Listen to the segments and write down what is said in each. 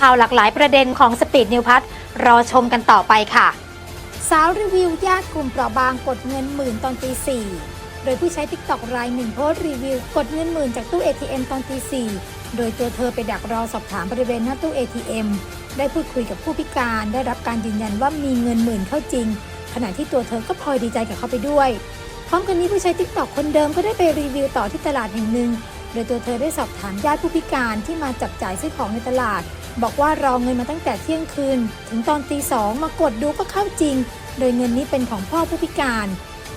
ข่าวหลากหลายประเด็นของสปีดนิวพัทรอชมกันต่อไปค่ะ สาวรีวิวญาติกลุ่มเปราะบางกดเงินหมื่นตอนตีสี่โดยผู้ใช้ t ิ k t o k รายหนึ่งโพสต์รีวิว กดเงินหมื่นจากตู้ ATM ตอนตีสี่โดยตัวเธอไปดักรอสอบถามบริเวณหน้าตู้ ATM ได้พูดคุยกับผู้พิการได้รับการยืนยันว่ามีเงินหมื่นเข้าจริง ขณะที่ตัวเธอก็พลอยดีใจกับเขาไปด้วย พร้อมกันนี้ผู้ใช้ t ิ k t o k คนเดิมก็ได้ไปรีวิวต่อที่ตลาดแห่งหนึ่งโดยตัวเธอได้สอบถามญาติผู้พิการที่มาจับจ่ายซื้อของในตลาด บอกว่ารอเงินมาตั้งแต่เที่ยงคืน ถึงตอนตีสองมากดดูก็เข้าจริง โดยเงินนี้เป็นของพ่อผู้พิการ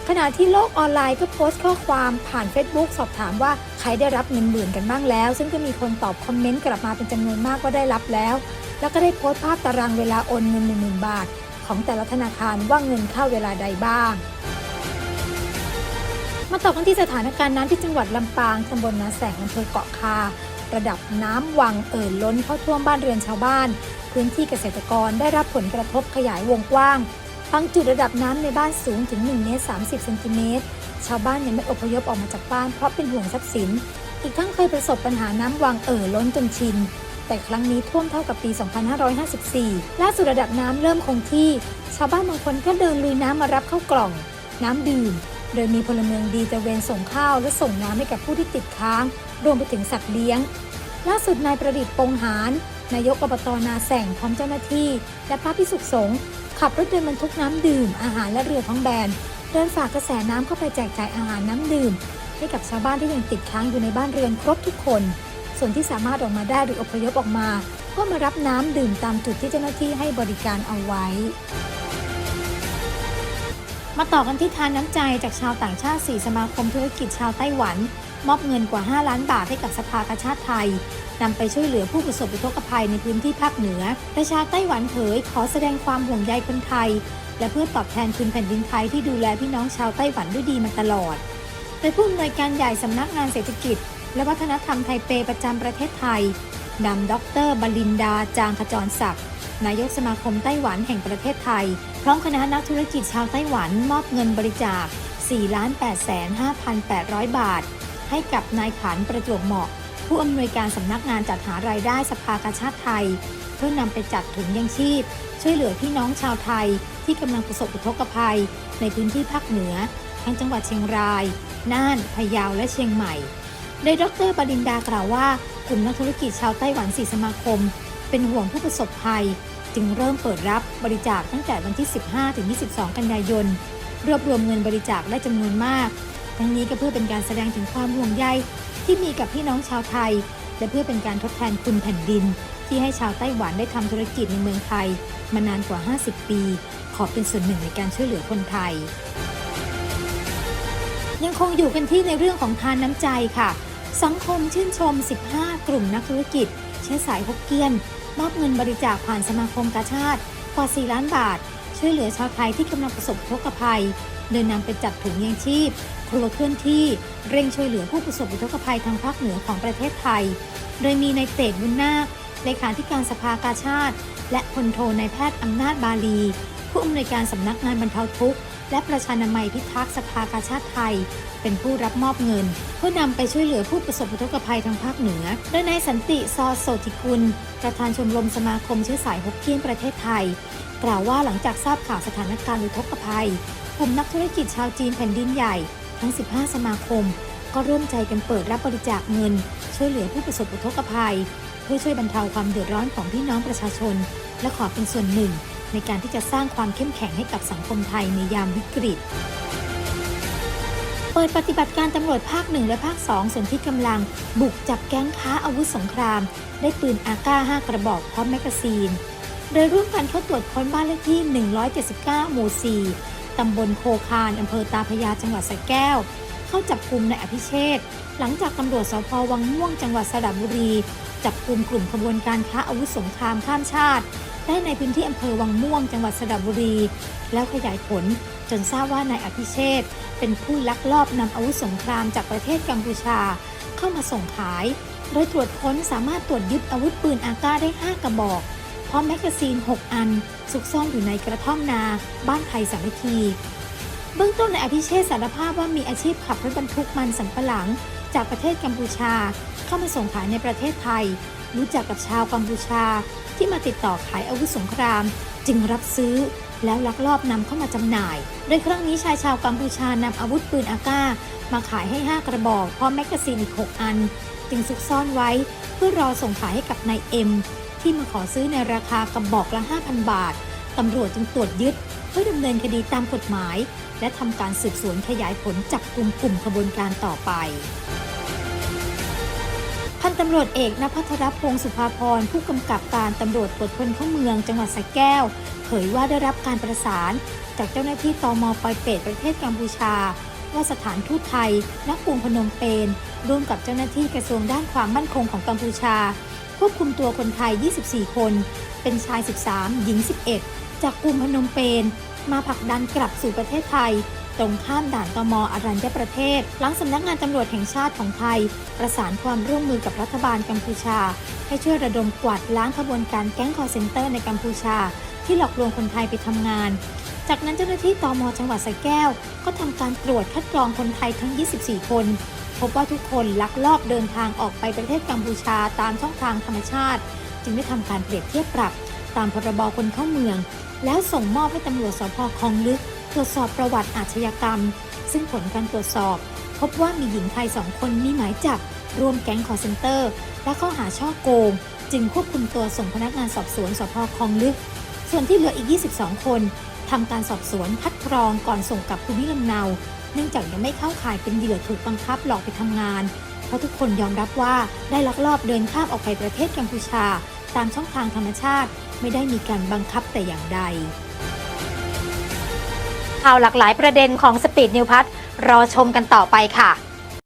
ขณะที่โลกออนไลน์ก็โพสต์ข้อความผ่าน Facebook สอบถามว่าใครได้รับเงินหมื่นกันบ้างแล้ว ซึ่งก็มีคนตอบคอมเมนต์กลับมาเป็นจำนวนมากว่าได้รับแล้ว แล้วก็ได้โพสต์ภาพตารางเวลาโอนเงิน1 0,000 บาท ของแต่ละธนาคารว่าเงินเข้าเวลาใดบ้างมาต่อกันที่สถานการณ์น้ำที่จังหวัดลำปางตำบลนาแสงอำเภอเกาะคา ระดับน้ำวังเอ่อล้นเข้าท่วมบ้านเรือนชาวบ้าน พื้นที่เกษตรกรได้รับผลกระทบขยายวงกว้างบางจุดระดับน้ำในบ้านสูงถึง1เมตร30เซนติเมตรชาวบ้านยังไม่อพยพออกมาจากบ้านเพราะเป็นห่วงทรัพย์สิน อีกทั้งเคยประสบปัญหาน้ำวังเอ่อล้นจนชิน แต่ครั้งนี้ท่วมเท่ากับปี 2554 ล่าสุดระดับน้ำเริ่มคงที่ ชาวบ้านบางคนก็เดินลุยน้ำมารับเข้ากล่อง น้ำดื่ม โดยมีพลเมืองดีตะเวนส่งข้าวและส่งน้ำให้กับผู้ที่ติดค้าง รวมไปถึงสัตว์เลี้ยง ล่าสุดนายประดิษฐ์ปงหารนายกอบตนาแสงพร้อมเจ้าหน้าที่ และพระพิสุขสงฆ์ขับรถยนต์บรรทุกน้ำดื่ม อาหารและเรือท้องแบน เดินฝากกระแสน้ำเข้าไปแจกจ่ายอาหารน้ำดื่ม ให้กับชาวบ้านที่ยังติดค้างอยู่ในบ้านเรือนครบทุกคน ส่วนที่สามารถออกมาได้หรืออพยพออกมา ก็มารับน้ำดื่มตามจุดที่เจ้าหน้าที่ให้บริการเอาไว้ มาต่อกันที่ทานน้ำใจจากชาวต่างชาติ 4 สมาคมธุรกิจชาวไต้หวัน มอบเงินกว่า 5 ล้านบาทให้กับสภากาชาติไทยนำไปช่วยเหลือผู้ประสบอุทกภัยในพื้นที่ภาคเหนือ ประชาไต้หวันเผยขอแสดงความห่วงใยคนไทย และเพื่อตอบแทนคุณแผ่นดินไทยที่ดูแลพี่น้องชาวไต้หวันด้วยดีมาตลอด โดยผู้อำนวยการใหญ่สำนักงานเศรษฐกิจ และวัฒนธรรมไทเปประจำประเทศไทยนำดรบลินดา จางขจรศักดิ์นายกสมาคมไต้หวันแห่งประเทศไทย พร้อมคณะนักธุรกิจชาวไต้หวันมอบเงินบริจาค 4 8 5 8 0 0 บาท ให้กับนายขันประจวบเหมาะ ผู้อำนวยการสำนักงานจัดหารายได้สภากาชาติไทย เพื่อนำไปจัดถุงยังชีพ ช่วยเหลือพี่น้องชาวไทยที่กำลังประสบอุทกภัย ในพื้นที่ภาคเหนือ ทั้งจังหวัดเชียงราย น่าน พะเยาและเชียงใหม่ โดยดรบดินดากล่าวว่ากลุ่มนักธุรกิจชาวไต้หวันสีสมาคม เป็นห่วงผู้ประสบภัย จึงเริ่มเปิดรับบริจาคตั้งแต่วันที่ 15-22 กันยายนรวบรวมเงินบริจาคได้จำนวนมาก ทั้งนี้ก็เพื่อเป็นการแสดงถึงความห่วงใยที่มีกับพี่น้องชาวไทย และเพื่อเป็นการทดแทนคุณแผ่นดิน ที่ให้ชาวไต้หวันได้ทำธุรกิจในเมืองไทย มานานกว่า 50 ปี ขอเป็นส่วนหนึ่งในการช่วยเหลือคนไทย ยังคงอยู่กันที่ในเรื่องของทานน้ำใจค่ะ สังคมชื่นชม 15 กลุ่มนักธุรกิจ เชื้อสายฮกเกี้ยน มอบเงินบริจาคผ่านสมาคมกาชาติกว่า 4 ล้านบาท ช่วยเหลือชาวไทยที่กำลังประสบอุทกภัย โดยนำไปจัดถุงยังชีพ ครัวเคลื่อนที่เร่งช่วยเหลือผู้ประสบอุทกภัยทางภาคเหนือของประเทศไทย โดยมีนายเตดบุญนาคเลขาธิการสภากาชาติ และพลโทนายแพทย์อำนาจบาลี ผู้อำนวยการสำนักงานบรรเทาทุกข์และประชานามัยพิทักษ์สภากาชาติไทย เป็นผู้รับมอบเงิน เพื่อนำไปช่วยเหลือผู้ประสบอุทกภัยทางภาคเหนือ โดยนายสันติซอโสติกุล ประธานชมรมสมาคมเชื้อสายฮกเกี้ยนประเทศไทย กล่าวว่าหลังจากทราบข่าวสถานการณ์อุทกภัยกลุ่มนักธุรกิจชาวจีนแผ่นดินใหญ่ ทั้ง 15 สมาคม ก็ร่วมใจกันเปิดรับบริจาคเงิน ช่วยเหลือผู้ประสบอุทกภัย เพื่อช่วยบรรเทาความเดือดร้อนของพี่น้องประชาชน และขอเป็นส่วนหนึ่ง ในการที่จะสร้างความเข้มแข็งให้กับสังคมไทยในยามวิกฤต เปิดปฏิบัติการตำรวจภาคหนึ่งและภาคสองส่วนที่กำลังบุกจับแก๊งค้าอาวุธสงคราม ได้ปืนอาก้า5กระบอกพร้อมแมกกาซีนโดยร่วมกันเข้าตรวจค้นบ้านเลขที่ 179 หมู่ 4 ตำบลโคคานอำเภอตาพยาจังหวัดสระแก้ว เข้าจับกลุ่มนายอภิเชษหลังจากตำรวจสพวังม่วงจังหวัดสระบุรี จับกลุ่มกลุ่มขบวนการค้าอาวุธสงครามข้ามชาติ ได้ในพื้นที่อำเภอวังม่วงจังหวัดสระบุรี แล้วขยายผลจนทราบว่านายอภิเชษเป็นผู้ลักลอบนำอาวุธสงครามจากประเทศกัมพูชา เข้ามาส่งขาย โดยตรวจค้นสามารถตรวจยึดอาวุธปืนอาก้าได้ 5 กระบอก ร้อมแมกกาซีน 6 อัน ซุกซ่อนอยู่ในกระท่อมนา บ้านไทยสามัคคี เบื้องต้นนายอภิเชษสารภาพว่ามีอาชีพขับรถบรรทุกมันสำปะหลัง จากประเทศกัมพูชา เข้ามาส่งขายในประเทศไทย รู้จักกับชาวกัมพูชา ที่มาติดต่อขายอาวุธสงคราม จึงรับซื้อ แล้วลักลอบนำเข้ามาจำหน่าย โดยครั้งนี้ชายชาวกัมพูชานำอาวุธปืนอากามาขายให้ 5 กระบอกพร้อมแมกกาซีนอีก 6 อัน จึงซุกซ่อนไว้ เพื่อรอส่งขายให้กับนายเอ็ม ที่มาขอซื้อในราคากระบอกละ 5,000 บาท ตำรวจจึงตรวจยึด เพื่อดำเนินคดีตามกฎหมาย และทำการสืบสวนขยายผลจับกลุ่มกลุ่มขบวนการต่อไป พันตำรวจเอกนภัทรพงศ์สุภาพรผู้กำกับการตำรวจตรวจคนเข้าเมืองจังหวัดสระแก้ว เผยว่าได้รับการประสาน จากเจ้าหน้าที่ตมปอยเปตประเทศกัมพูชาว่าสถานทูตไทยณกรุงพนมเปญร่วมกับเจ้าหน้าที่กระทรวงด้านความมั่นคงของกัมพูชา ควบคุมตัวคนไทย 24 คน เป็นชาย 13 หญิง 11 จากกรุงพนมเปญมาผลักดันกลับสู่ประเทศไทย ตรงข้ามด่านตมอรัญญประเทศ หลังสำนักงานตำรวจแห่งชาติของไทย ประสานความร่วมมือกับรัฐบาลกัมพูชา ให้ช่วยระดมกวาดล้างขบวนการแก๊งคอร์เซนเตอร์ในกัมพูชา ที่หลอกลวงคนไทยไปทำงานจากนั้นเจ้าหน้าที่ตมจังหวัดสระแก้ว ก็ทำการตรวจคัดกรองคนไทยทั้ง 24 คน พบว่าทุกคนลักลอบเดินทางออกไปประเทศกัมพูชาตามช่องทางธรรมชาติ จึงได้ทำการเปรียบเทียบปรับ ตามพรบคนเข้าเมือง แล้วส่งมอบให้ตำรวจสพคลองลึก ตรวจสอบประวัติอาชญากรรม ซึ่งผลการตรวจสอบ พบว่ามีหญิงไทยสองคนมีหมายจับร่วมแก๊งคอร์เซนเตอร์ และข้อหาช่อโกง จึงควบคุมตัวส่งพนักงานสอบสวนสพคลองลึก ส่วนที่เหลืออีก 22 คนทำการสอบสวนคัดกรองก่อนส่งกลับภูมิลำเนา เนื่องจากยังไม่เข้าข่ายเป็นเหยื่อถูกบังคับหลอกไปทำงาน เพราะทุกคนยอมรับว่าได้ลักลอบเดินข้ามออกไปประเทศกัมพูชา ตามช่องทางธรรมชาติ ไม่ได้มีการบังคับแต่อย่างใดข่าวหลากหลายประเด็นของสปีดนิวพัทรอชมกันต่อไปค่ะ